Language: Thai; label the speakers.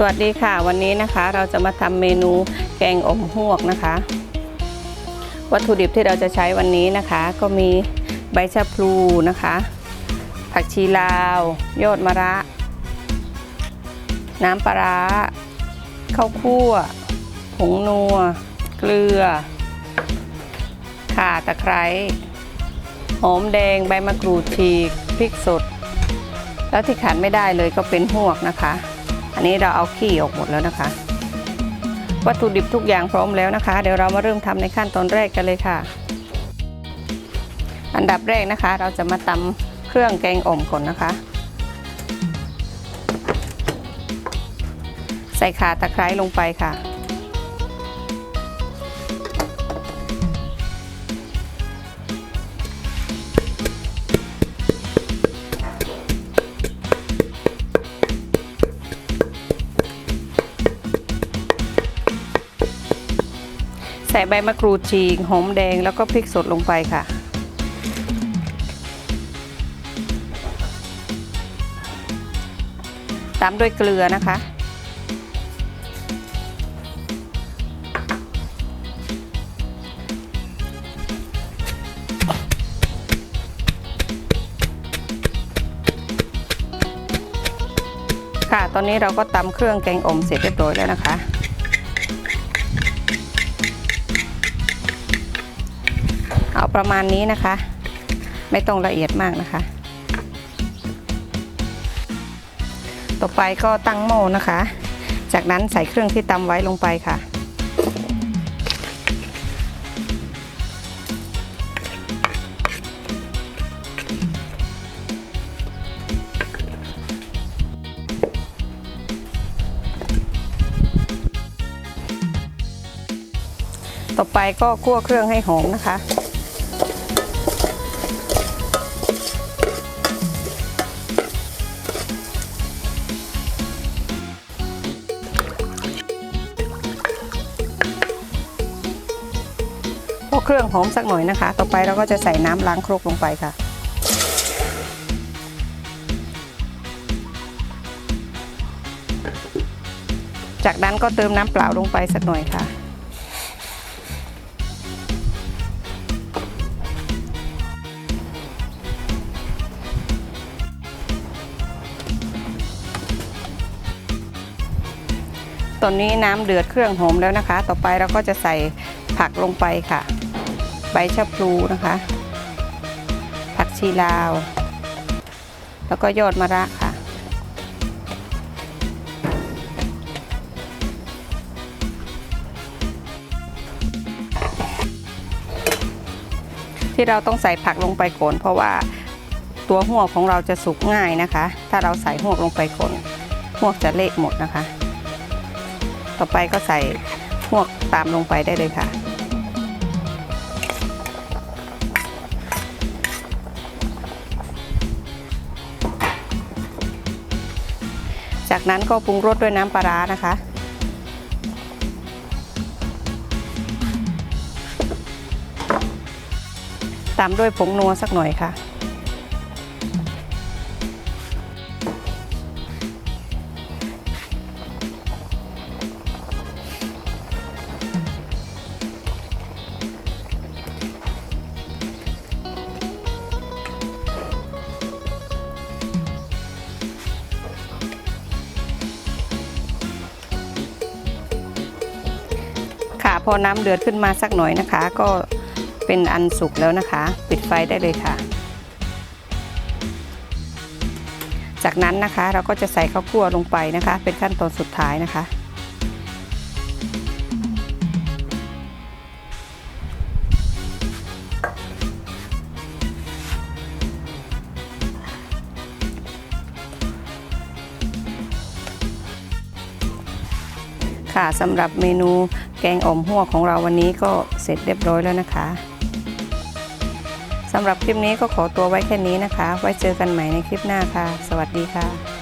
Speaker 1: สวัสดีค่ะ วันนี้นะคะเราจะมาทำเมนูแกงอมฮวกนะคะ วัตถุดิบที่เราจะใช้วันนี้นะคะ ก็มีใบชะพลูนะคะ ผักชีลาว ยอดมะระ น้ำปลาร้าข้าวคั่วผงนัว เกลือ ข่าตะไคร้หอมแดงใบมะกรูดฉีกพริกสด แล้วที่ขาดไม่ได้เลยก็เป็นหวกนะคะ อันนี้เราเอาขี้ออกหมดแล้วนะคะ วัตถุดิบทุกอย่างพร้อมแล้วนะคะ เดี๋ยวเรามาเริ่มทำในขั้นตอนแรกกันเลยค่ะ อันดับแรกนะคะ เราจะมาตำเครื่องแกงอ่อมก่อนนะคะ ใส่ข่าตะไคร้ลงไปค่ะ ใส่ใบมะกรูดฉีกหอมแดงแล้วก็พริกสดลงไปค่ะ ตามด้วยเกลือนะคะ ค่ะ ตอนนี้เราก็ตำเครื่องแกงอมเสร็จเรียบร้อยแล้วนะคะ ประมาณนี้นะคะ ไม่ต้องละเอียดมากนะคะ ต่อไปก็ตั้งหม้อนะคะ จากนั้นใส่เครื่องที่ตำไว้ลงไปค่ะต่อไปก็คั่วเครื่องให้หอมนะคะ เครื่องหอมสักหน่อยนะคะ ต่อไปเราก็จะใส่น้ำล้างครกลงไปค่ะ จากนั้นก็เติมน้ำเปล่าลงไปสักหน่อยค่ะ ตอนนี้น้ำเดือดเครื่องหอมแล้วนะคะ ต่อไปเราก็จะใส่ผักลงไปค่ะ ใบชะพลูนะคะ ผักชีลาว แล้วก็ยอดมะระค่ะ ที่เราต้องใส่ผักลงไปก่อนเพราะว่าตัวหัวของเราจะสุกง่ายนะคะ ถ้าเราใส่หัวลงไปก่อนหัวจะเละหมดนะคะ ต่อไปก็ใส่พวตามลงไปได้เลยค่ะ จากนั้นก็ปรุงรสด้วยน้ำปลาร้านะคะ ตามด้วยผงนัวสักหน่อยค่ะ อน้ำเดือดขึ้นมาสักหน่อยนะคะ ก็เป็นอันสุกแล้วนะคะ ปิดไฟได้เลยค่ะ จากนั้นนะคะเราก็จะใส่ข้าวคั่วลงไปนะคะ เป็นขั้นตอนสุดท้ายนะคะ ค่ะสำหรับเมนู แกงอ่อมหัวของเราวันนี้ก็เสร็จเรียบร้อยแล้วนะคะสำหรับคลิปนี้ก็ขอตัวไว้แค่นี้นะคะ ไว้เจอกันใหม่ในคลิปหน้าค่ะ สวัสดีค่ะ